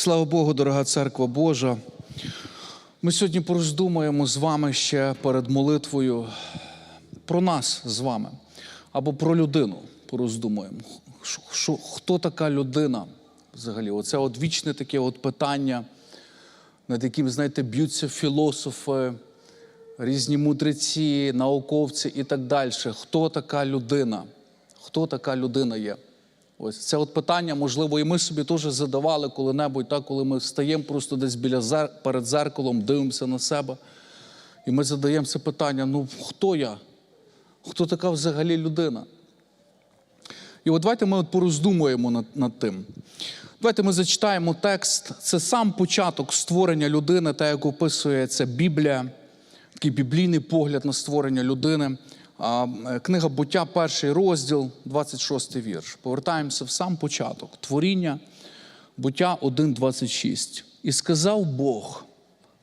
Слава Богу, дорога церква Божа. Ми сьогодні пороздумаємо з вами ще перед молитвою про нас з вами або про людину пороздумуємо. Що- Хто така людина взагалі? Оце от вічне таке от питання, над яким, знаєте, б'ються філософи, різні мудреці, науковці і так далі. Хто така людина? Хто така людина є? Ось це от питання, можливо, і ми собі теж задавали коли-небудь, так, коли ми стаємо просто десь біля зер... перед зеркалом, дивимося на себе. І ми задаємо це питання: ну хто я? Хто така взагалі людина? І от давайте ми от пороздумуємо над, над тим. Давайте ми зачитаємо текст. Це сам початок створення людини, так як описує це Біблія, такий біблійний погляд на створення людини. Е, Книга буття, перший розділ, 26 вірш. Повертаємося в сам початок. Творіння, буття 1,26. І сказав Бог: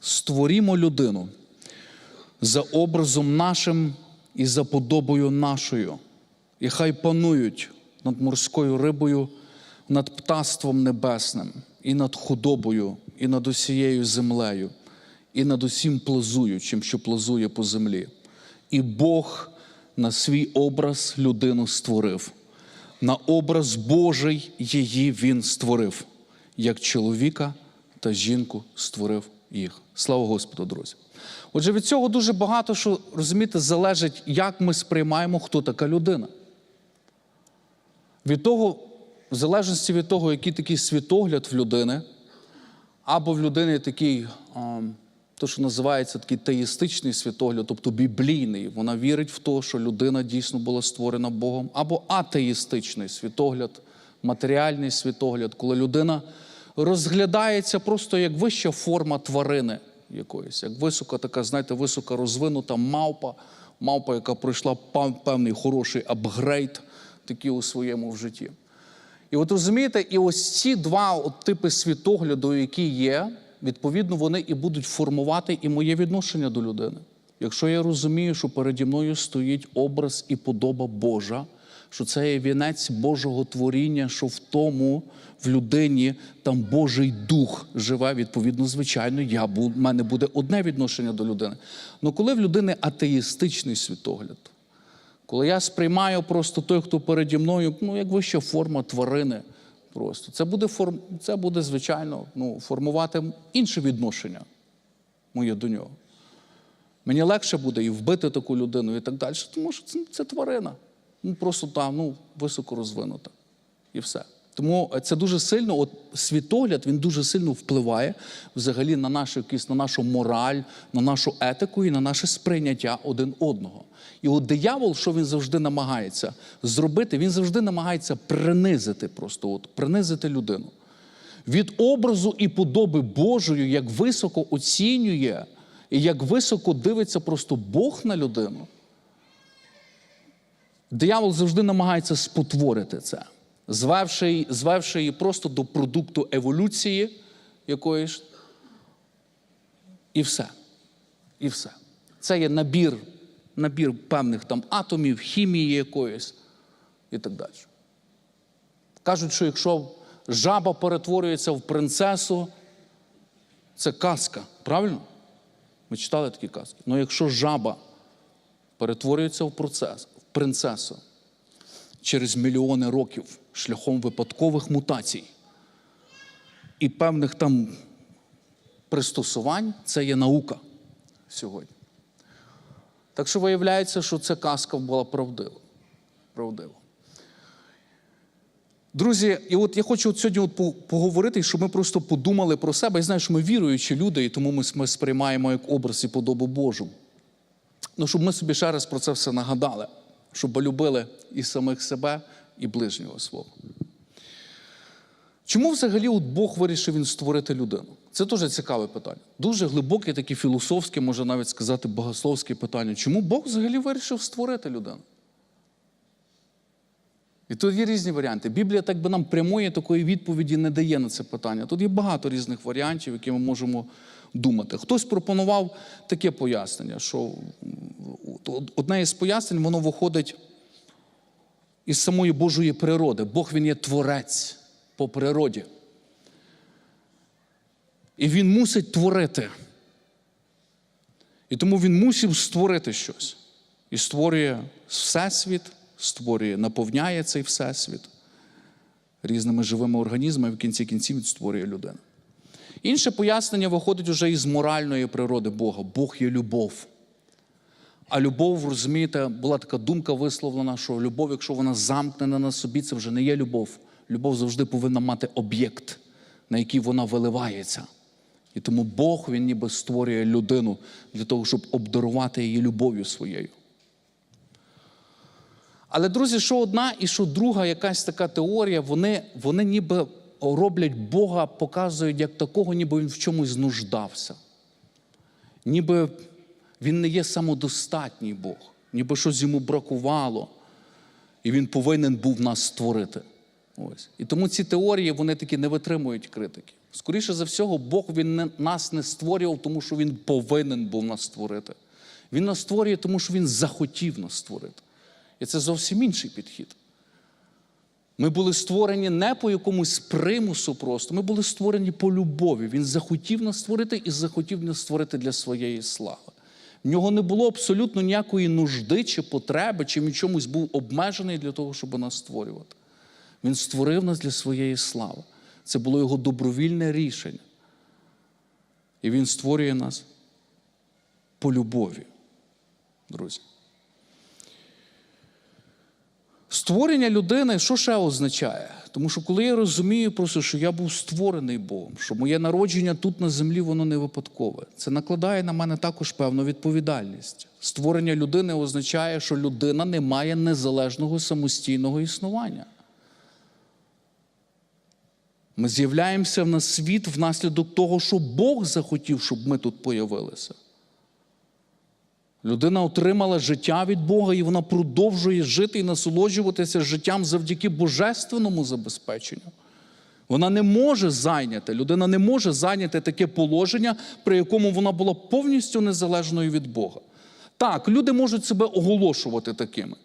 створімо людину за образом нашим і за подобою нашою, і хай панують над морською рибою, над птаством небесним, і над худобою, і над усією землею, і над усім плазуючим, що плазує по землі. І Бог на свій образ людину створив. На образ Божий її він створив, як чоловіка та жінку створив їх. Слава Господу, друзі. Отже, від цього дуже багато що розумієте, залежить, як ми сприймаємо, хто така людина. Від того, в залежності від того, який такий світогляд в людини, або в людини такий, а, то, що називається такий теїстичний світогляд, тобто біблійний, вона вірить в те, що людина дійсно була створена Богом, або атеїстичний світогляд, матеріальний світогляд, коли людина розглядається просто як вища форма тварини якоїсь, як висока така, знаєте, висока розвинута мавпа, мавпа, яка пройшла певний хороший апгрейд такий у своєму в житті. І от розумієте, і ось ці два от типи світогляду, які є, відповідно, вони і будуть формувати і моє відношення до людини. Якщо я розумію, що переді мною стоїть образ і подоба Божа, що це є вінець Божого творіння, що в тому, в людині, там Божий дух живе, відповідно, звичайно, я в мене буде одне відношення до людини. Але коли в людини атеїстичний світогляд, коли я сприймаю просто той, хто переді мною, ну, як вища форма тварини, просто це буде, форм... це буде звичайно, ну, формувати інше відношення моє до нього. Мені легше буде і вбити таку людину і так далі, тому що це, це тварина. Ну, просто там, ну, високо розвинута. І все. Тому це дуже сильно, от світогляд, він дуже сильно впливає взагалі на нашу якісь, на нашу мораль, на нашу етику і на наше сприйняття один одного. І от диявол, що він завжди намагається зробити, він завжди намагається принизити просто, от, принизити людину. Від образу і подоби Божої, як високо оцінює і як високо дивиться просто Бог на людину. Диявол завжди намагається спотворити це, звевши, її- її просто до продукту еволюції якоїсь. І все. І все. Це є набір, набір певних там атомів, хімії якоїсь і так далі. Кажуть, що якщо жаба перетворюється в принцесу, це казка, правильно? Ми читали такі казки. Ну якщо жаба перетворюється в процес, в принцесу через мільйони років шляхом випадкових мутацій і певних там пристосувань, це є наука сьогодні. Так що виявляється, що ця казка була правдива. правдива. Друзі, і от я хочу от сьогодні от поговорити, щоб ми просто подумали про себе. Я знаю, що ми віруючі люди, і тому ми сприймаємо як образ і подобу Божу. Ну, щоб ми собі ще раз про це все нагадали, щоб любили і самих себе, і ближнього свого. Чому взагалі от Бог вирішив він створити людину? Це дуже цікаве питання. Дуже глибоке, таке філософське, можна навіть сказати, богословське питання. Чому Бог взагалі вирішив створити людину? І тут є різні варіанти. Біблія так би нам прямої такої відповіді не дає на це питання. Тут є багато різних варіантів, які ми можемо думати. Хтось пропонував таке пояснення, що одне із пояснень, воно виходить із самої Божої природи. Бог він є творець по природі. І він мусить творити. І тому він мусив створити щось. І створює всесвіт, створює, наповняє цей всесвіт різними живими організмами, в кінці кінців він створює людину. Інше пояснення виходить уже із моральної природи Бога. Бог є любов. А любов, розумієте, була така думка висловлена, що любов, якщо вона замкнена на собі, це вже не є любов. Любов завжди повинна мати об'єкт, на який вона виливається. І тому Бог він ніби створює людину для того, щоб обдарувати її любов'ю своєю. Але, друзі, що одна і що друга якась така теорія, вони, вони ніби роблять Бога, показують як такого, ніби він в чомусь знуждався. Ніби він не є самодостатній Бог, ніби щось йому бракувало, і він повинен був нас створити. Ось. І тому ці теорії вони такі не витримують критики. Скоріше за всього, Бог він не, нас не створював, тому що Він повинен був нас створити. Він нас створює, тому що Він захотів нас створити. І це зовсім інший підхід. Ми були створені не по якомусь примусу просто, ми були створені по любові. Він захотів нас створити і захотів нас створити для своєї слави. В нього не було абсолютно ніякої нужди чи потреби, чи він чомусь був обмежений для того, щоб нас створювати. Він створив нас для своєї слави. Це було його добровільне рішення. І він створює нас по любові, друзі. Створення людини, що ще означає? Тому що коли я розумію просто, що я був створений Богом, що моє народження тут на землі, воно не випадкове. Це накладає на мене також певну відповідальність. Створення людини означає, що людина не має незалежного самостійного існування. Ми з'являємося на світ внаслідок того, що Бог захотів, щоб ми тут появилися. Людина отримала життя від Бога, і вона продовжує жити і насолоджуватися життям завдяки божественному забезпеченню. Вона не може зайняти, людина не може зайняти таке положення, при якому вона була повністю незалежною від Бога. Так, люди можуть себе оголошувати такими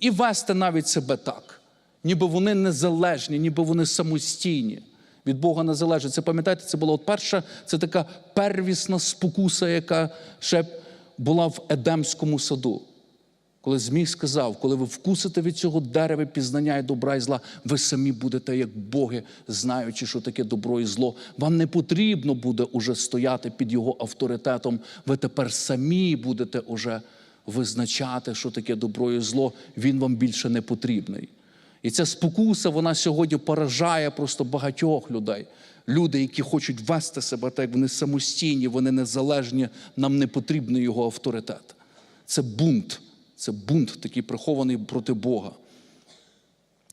і вести навіть себе так, ніби вони незалежні, ніби вони самостійні. Від Бога не залежить. Це пам'ятаєте, це була от перша, це така первісна спокуса, яка ще була в Едемському саду. Коли Змій сказав, коли ви вкусите від цього дерева пізнання і добра і зла, ви самі будете як боги, знаючи, що таке добро і зло. Вам не потрібно буде уже стояти під його авторитетом. Ви тепер самі будете уже визначати, що таке добро і зло. Він вам більше не потрібний. І ця спокуса, вона сьогодні поражає просто багатьох людей. Люди, які хочуть вести себе так, вони самостійні, вони незалежні, нам не потрібний його авторитет. Це бунт, це бунт такий прихований проти Бога.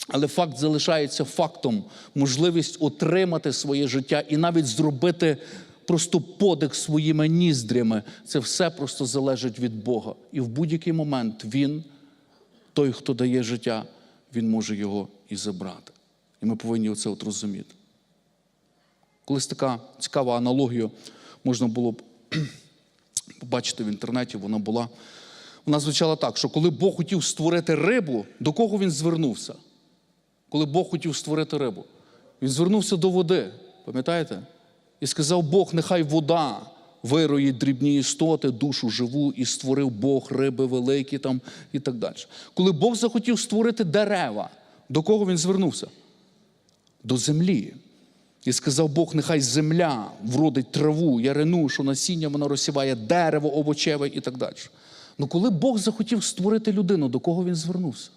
Але факт залишається фактом, можливість отримати своє життя і навіть зробити просто подих своїми ніздрями. Це все просто залежить від Бога. І в будь-який момент Він, той, хто дає життя, Він може його і забрати. І ми повинні оце от розуміти. Колись така цікава аналогія можна було б побачити в інтернеті, вона була. Вона звучала так, що коли Бог хотів створити рибу, до кого він звернувся? Коли Бог хотів створити рибу, він звернувся до води, пам'ятаєте? І сказав Бог, нехай вода вироїть дрібні істоти, душу живу, і створив Бог риби великі там і так далі. Коли Бог захотів створити дерева, до кого він звернувся? До землі. І сказав Бог, нехай земля вродить траву, ярину, що насіння вона розсіває дерево, овочеве і так далі. Ну коли Бог захотів створити людину, до кого він звернувся?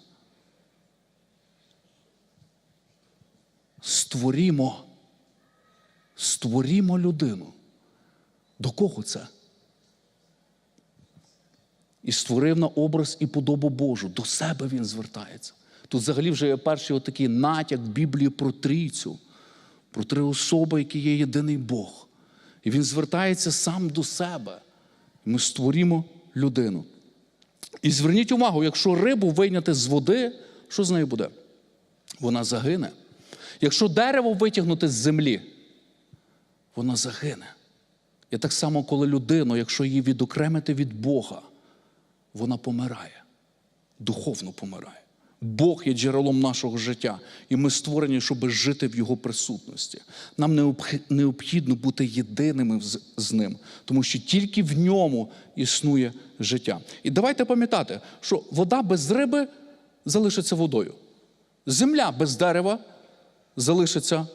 Створімо, створімо людину. До кого це? І створив на образ і подобу Божу. До себе він звертається. Тут взагалі вже є перший отакий натяк Біблії про трійцю, про три особи, які є єдиний Бог. І він звертається сам до себе. Ми створімо людину. І зверніть увагу, якщо рибу вийняти з води, що з нею буде? Вона загине. Якщо дерево витягнути з землі, вона загине. І так само, коли людину, якщо її відокремити від Бога, вона помирає, духовно помирає. Бог є джерелом нашого життя, і ми створені, щоб жити в Його присутності. Нам необхідно бути єдиними з- ним, тому що тільки в ньому існує життя. І давайте пам'ятати, що вода без риби залишиться водою, земля без дерева залишиться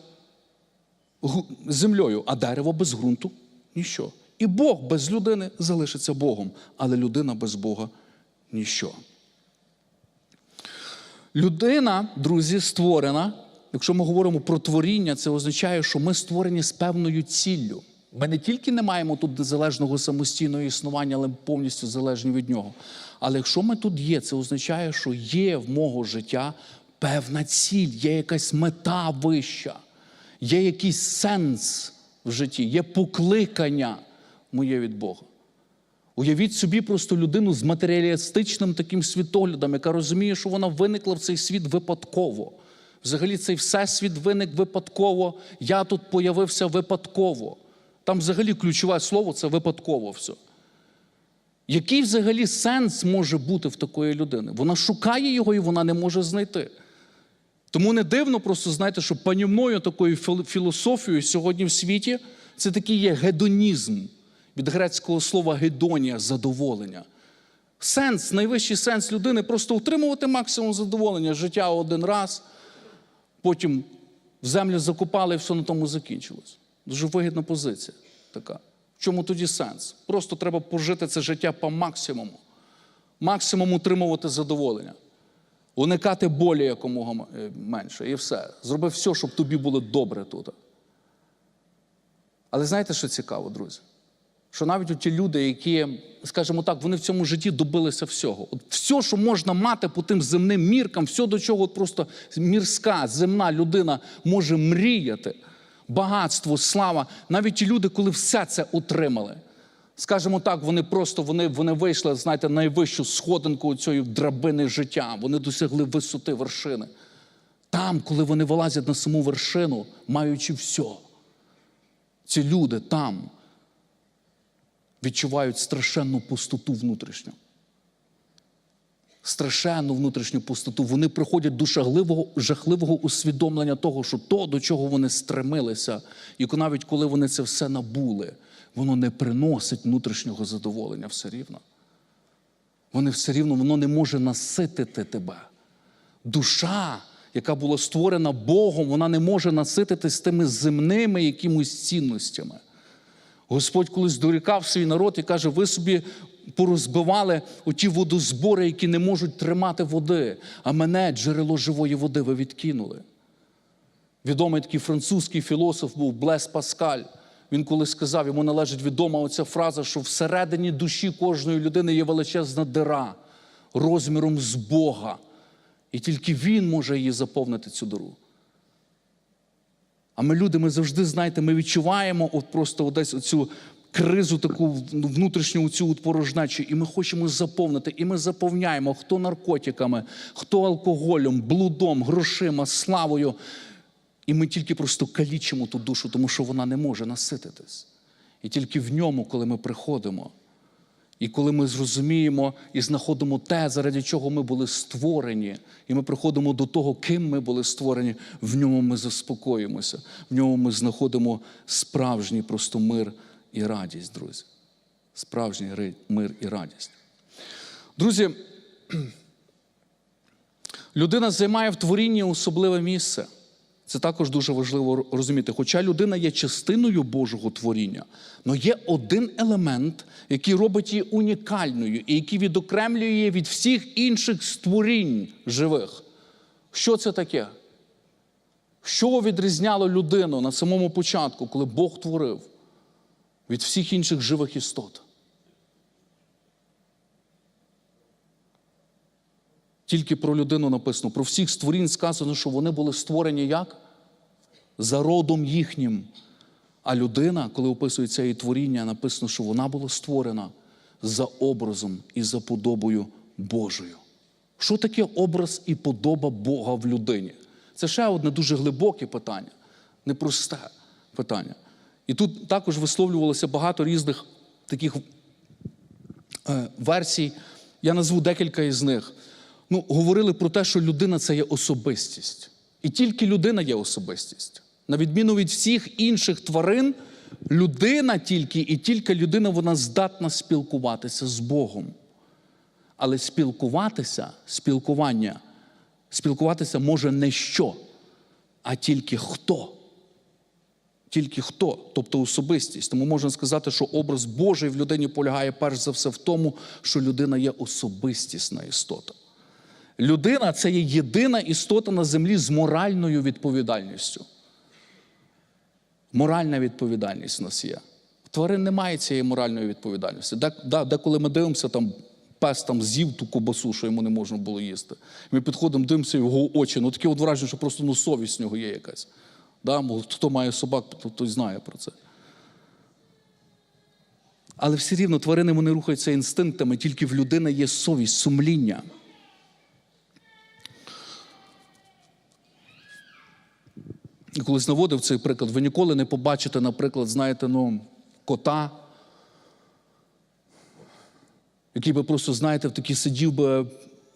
землею, а дерево без ґрунту ніщо. І Бог без людини залишиться Богом, але людина без Бога ніщо. Людина, друзі, створена. Якщо ми говоримо про творіння, це означає, що ми створені з певною ціллю. Ми не тільки не маємо тут незалежного самостійного існування, але повністю залежні від нього. Але якщо ми тут є, це означає, що є в мого життя певна ціль, є якась мета вища, є якийсь сенс в житті, є покликання моє від Бога. Уявіть собі просто людину з матеріалістичним таким світоглядом, яка розуміє, що вона виникла в цей світ випадково. Взагалі, цей всесвіт виник випадково, я тут появився випадково. Там взагалі ключове слово це випадково все. Який взагалі сенс може бути в такої людини? Вона шукає його і вона не може знайти. Тому не дивно, просто знаєте, що панівною такою філософією сьогодні в світі це такий є гедонізм від грецького слова гедонія задоволення. Сенс, найвищий сенс людини просто отримувати максимум задоволення життя один раз, потім в землю закопали і все на тому закінчилось. Дуже вигідна позиція така. В чому тоді сенс? Просто треба пожити це життя по максимуму. Максимум утримувати задоволення. Уникати болі якомога е, менше. І все. Зроби все, щоб тобі було добре тут. Але знаєте, що цікаво, друзі? Що навіть ті люди, які, скажімо так, вони в цьому житті добилися всього. От все, що можна мати по тим земним міркам, все, до чого от просто мірська, земна людина може мріяти, багатство, слава, навіть ті люди, коли все це отримали. Скажімо так, вони просто вони, вони вийшли, знаєте, найвищу сходинку цієї драбини життя. Вони досягли висоти вершини. Там, коли вони вилазять на саму вершину, маючи все, ці люди там відчувають страшенну пустоту внутрішню. Страшенну внутрішню пустоту. Вони приходять до жахливого, жахливого усвідомлення того, що то, до чого вони стремилися, і навіть коли вони це все набули, воно не приносить внутрішнього задоволення все рівно. Вони все рівно, воно не може наситити тебе. Душа, яка була створена Богом, вона не може насититись тими земними якимось цінностями. Господь колись дорікав свій народ і каже: ви собі порозбивали оті водозбори, які не можуть тримати води, а мене, джерело живої води, ви відкинули. Відомий такий французький філософ був Блес Паскаль. Він коли сказав, йому належить відома оця фраза, що всередині душі кожної людини є величезна дира розміром з Бога. І тільки Він може її заповнити цю диру. А ми люди, ми завжди, знаєте, ми відчуваємо от просто десь оцю кризу, таку ну, внутрішню цю от порожнечу, і ми хочемо заповнити. І ми заповняємо хто наркотиками, хто алкоголем, блудом, грошима, славою. І ми тільки просто калічимо ту душу, тому що вона не може насититись. І тільки в ньому, коли ми приходимо, і коли ми зрозуміємо і знаходимо те, заради чого ми були створені, і ми приходимо до того, ким ми були створені, в ньому ми заспокоїмося, в ньому ми знаходимо справжній просто мир і радість, друзі. Справжній мир і радість. Друзі, людина займає в творінні особливе місце. Це також дуже важливо розуміти. Хоча людина є частиною Божого творіння, але є один елемент, який робить її унікальною і який відокремлює її від всіх інших створінь живих. Що це таке? Що відрізняло людину на самому початку, коли Бог творив від всіх інших живих істот? Тільки про людину написано, про всіх створінь сказано, що вони були створені як? За родом їхнім. А людина, коли описується її творіння, написано, що вона була створена за образом і за подобою Божою. Що таке образ і подоба Бога в людині? Це ще одне дуже глибоке питання, непросте питання. І тут також висловлювалося багато різних таких е, версій. Я назву декілька із них. Ну, говорили про те, що людина це є особистість. І тільки людина є особистість. На відміну від всіх інших тварин, людина тільки і тільки людина вона здатна спілкуватися з Богом. Але спілкуватися, спілкування, спілкуватися може не що, а тільки хто. Тільки хто, тобто особистість. Тому можна сказати, що образ Божий в людині полягає перш за все в тому, що людина є особистісна істота. Людина це є єдина істота на землі з моральною відповідальністю. Моральна відповідальність у нас є. В тварин немає цієї моральної відповідальності. Де, да, деколи ми дивимося, там пес там з'їв ту кобасу, що йому не можна було їсти. Ми підходимо, дивимося в його очі. Ну таке от враження, що просто ну, совість в нього є якась. Да? Хто має собак, то той знає про це. Але все рівно тварини вони рухаються інстинктами, тільки в людини є совість, сумління. І колись наводив цей приклад, ви ніколи не побачите, наприклад, знаєте, ну, кота, який би просто, знаєте, в такій сидів би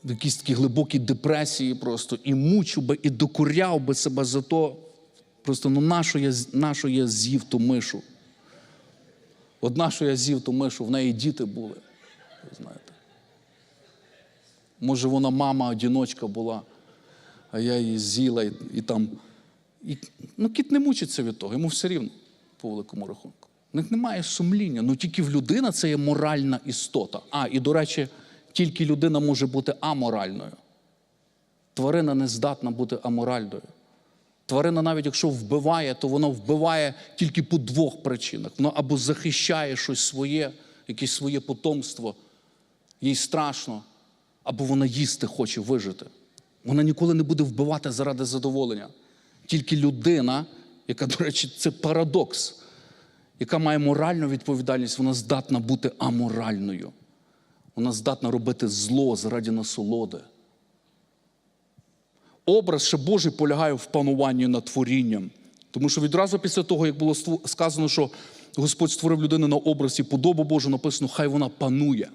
в якійсь такій глибокій депресії просто і мучив би, і докуряв би себе за то. Просто ну нащо я, нащо я з'їв ту мишу? От нащо я з'їв ту мишу, в неї діти були. Знаєте. Може, вона мама одіночка була, а я її з'їла і, і там. І, ну, кіт не мучиться від того, йому все рівно, по великому рахунку. В них немає сумління. Ну тільки в людина це є моральна істота. А, і до речі, тільки людина може бути аморальною. Тварина не здатна бути аморальною. Тварина, навіть якщо вбиває, то вона вбиває тільки по двох причинах. Вона або захищає щось своє, якесь своє потомство, їй страшно, або вона їсти хоче вижити. Вона ніколи не буде вбивати заради задоволення. Тільки людина, яка, до речі, це парадокс, яка має моральну відповідальність, вона здатна бути аморальною. Вона здатна робити зло заради насолоди. Образ ще Божий полягає в пануванні над творінням. Тому що відразу після того, як було сказано, що Господь створив людину на образ і подобу Божу, написано, хай вона панує.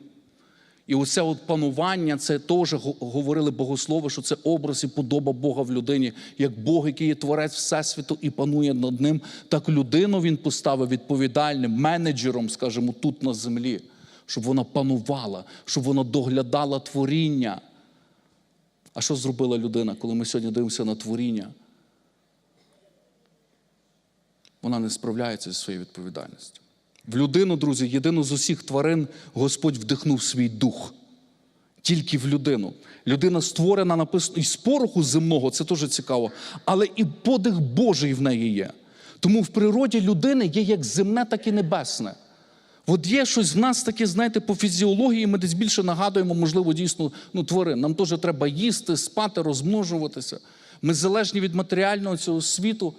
І оце от панування, це теж говорили богослови, що це образ і подоба Бога в людині. Як Бог, який є творець Всесвіту і панує над ним, так людину він поставив відповідальним менеджером, скажімо, тут на землі, щоб вона панувала, щоб вона доглядала творіння. А що зробила людина, коли ми сьогодні дивимося на творіння? Вона не справляється зі своєю відповідальністю. В людину, друзі, єдину з усіх тварин Господь вдихнув свій дух. Тільки в людину. Людина створена, написано, із пороху земного, це теж цікаво, але і подих Божий в неї є. Тому в природі людини є як земне, так і небесне. От є щось в нас таке, знаєте, по фізіології, ми десь більше нагадуємо, можливо, дійсно ну, тварин. Нам теж треба їсти, спати, розмножуватися. Ми залежні від матеріального цього світу,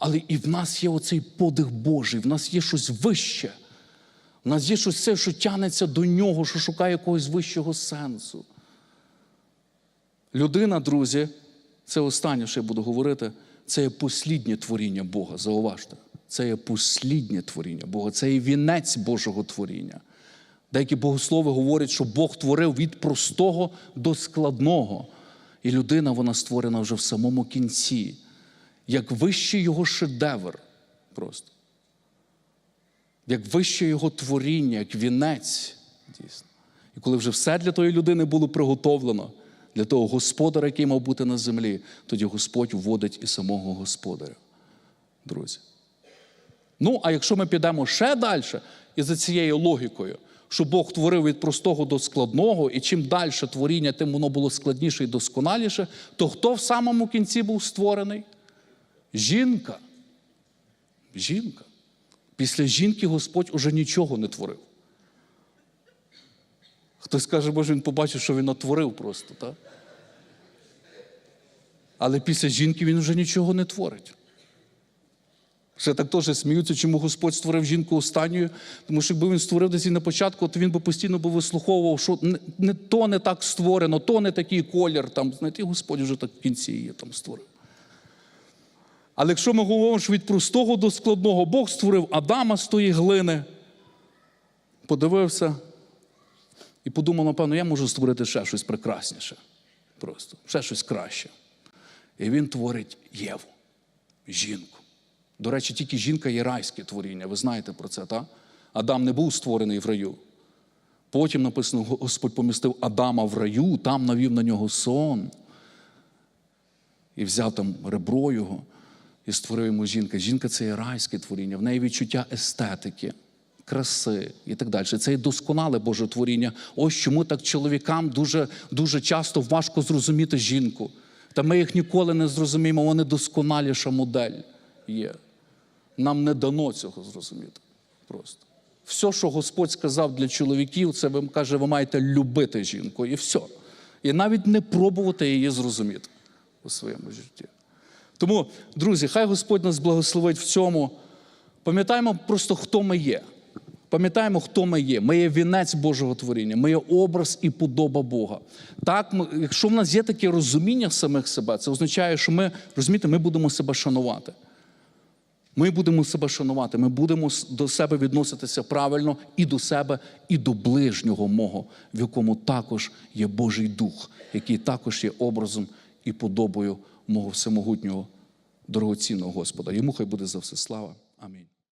але і в нас є оцей подих Божий, в нас є щось вище. В нас є щось все, що тянеться до нього, що шукає якогось вищого сенсу. Людина, друзі, це останнє, що я буду говорити, це є посліднє творіння Бога. Зауважте. Це є посліднє творіння Бога, це є вінець Божого творіння. Деякі богослови говорять, що Бог творив від простого до складного. І людина, вона створена вже в самому кінці, як вищий його шедевр просто. Як вище його творіння, як вінець, дійсно. І коли вже все для тої людини було приготовлено, для того господаря, який мав бути на землі, тоді Господь вводить і самого господаря. Друзі. Ну, а якщо ми підемо ще далі, і за цією логікою, що Бог творив від простого до складного, і чим далі творіння, тим воно було складніше і досконаліше, то хто в самому кінці був створений? Жінка. Жінка. Після жінки Господь уже нічого не творив. Хтось каже, може, він побачив, що він натворив просто, так? Але після жінки він вже нічого не творить. Ще так теж сміються, чому Господь створив жінку останньою, тому що якби він створив десь і на початку, то він би постійно би вислуховував, що не то не так створено, то не такий колір. Там, знаєте, Господь вже так в кінці її там створив. Але якщо ми говоримо, що від простого до складного Бог створив Адама з тої глини, подивився і подумав, напевно, я можу створити ще щось прекрасніше. Просто ще щось краще. І він творить Єву, жінку. До речі, тільки жінка є райське творіння. Ви знаєте про це, так? Адам не був створений в раю. Потім написано, Господь помістив Адама в раю, там навів на нього сон. І взяв там ребро його і створив йому жінка. Жінка це є райське творіння, в неї відчуття естетики, краси і так далі. Це є досконале Боже творіння. Ось чому так чоловікам дуже, дуже часто важко зрозуміти жінку. Та ми їх ніколи не зрозуміємо, вони досконаліша модель є. Нам не дано цього зрозуміти. Просто. Все, що Господь сказав для чоловіків, це він каже, ви маєте любити жінку, і все. І навіть не пробувати її зрозуміти у своєму житті. Тому, друзі, хай Господь нас благословить в цьому. Пам'ятаємо просто, хто ми є. Пам'ятаємо, хто ми є. Ми є вінець Божого творіння, ми є образ і подоба Бога. Так, ми, якщо в нас є таке розуміння самих себе, це означає, що ми розумієте, ми будемо себе шанувати. Ми будемо себе шанувати, ми будемо до себе відноситися правильно і до себе, і до ближнього мого, в якому також є Божий Дух, який також є образом і подобою мого всемогутнього дорогоцінного Господа. Йому хай буде за все слава. Амінь.